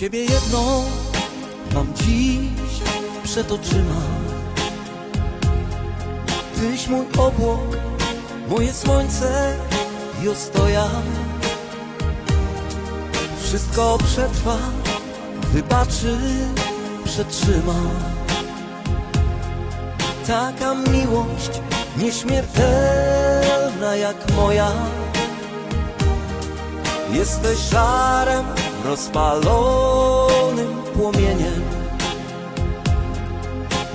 Ciebie jedną mam dziś przed oczyma. Tyś mój obłok, moje słońce i ostoja. Wszystko przetrwa, wybaczy, przetrzyma. Taka miłość nieśmiertelna jak moja. Jesteś żarem rozpalonym płomieniem.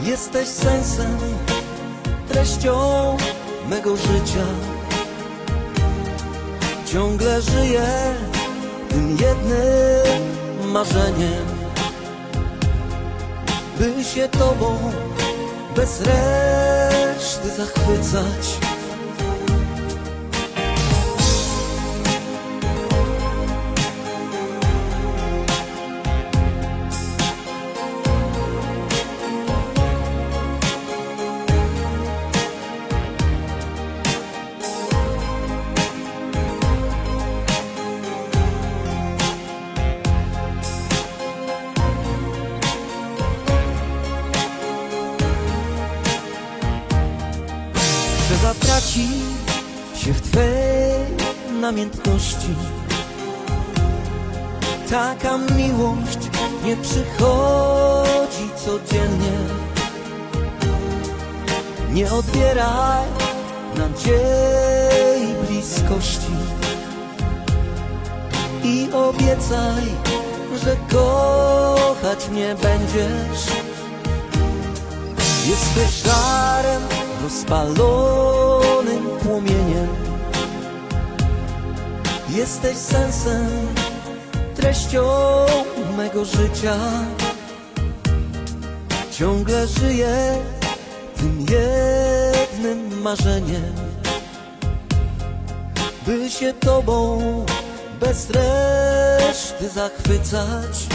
Jesteś sensem, treścią mego życia. Ciągle żyję tym jednym marzeniem By się Tobą bez reszty zachwycać Chcę zatracić się w Twej namiętności. Taka miłość nie przychodzi codziennie. Nie odbieraj nadziei bliskości. I obiecaj, że kochać mnie będziesz. Jesteś żarem rozpalonym płomieniem. Jesteś sensem, treścią mego życia. Ciągle żyję tym jednym marzeniem By się Tobą bez reszty zachwycać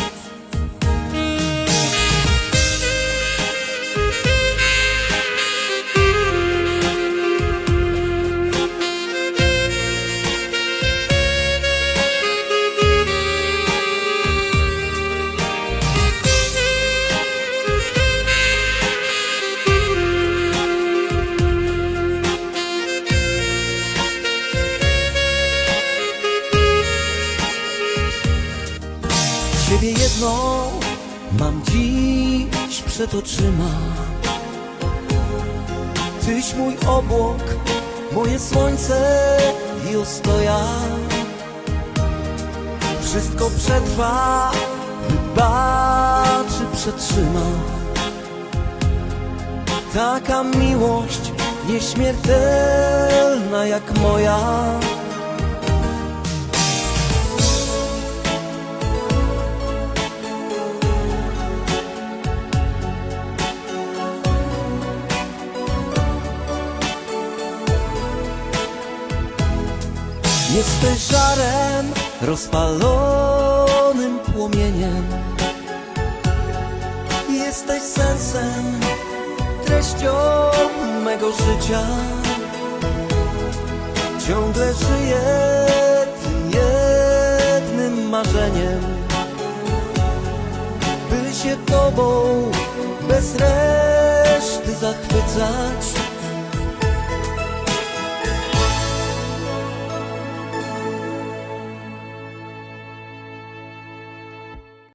Jedną mam dziś przed oczyma. Tyś mój obłok, moje słońce i ostoja. Wszystko przetrwa, wybaczy, przetrzyma. Taka miłość nieśmiertelna jak moja Jesteś żarem rozpalonym płomieniem. Jesteś sensem, treścią mego życia. Ciągle żyję tym jednym marzeniem By się Tobą bez reszty zachwycać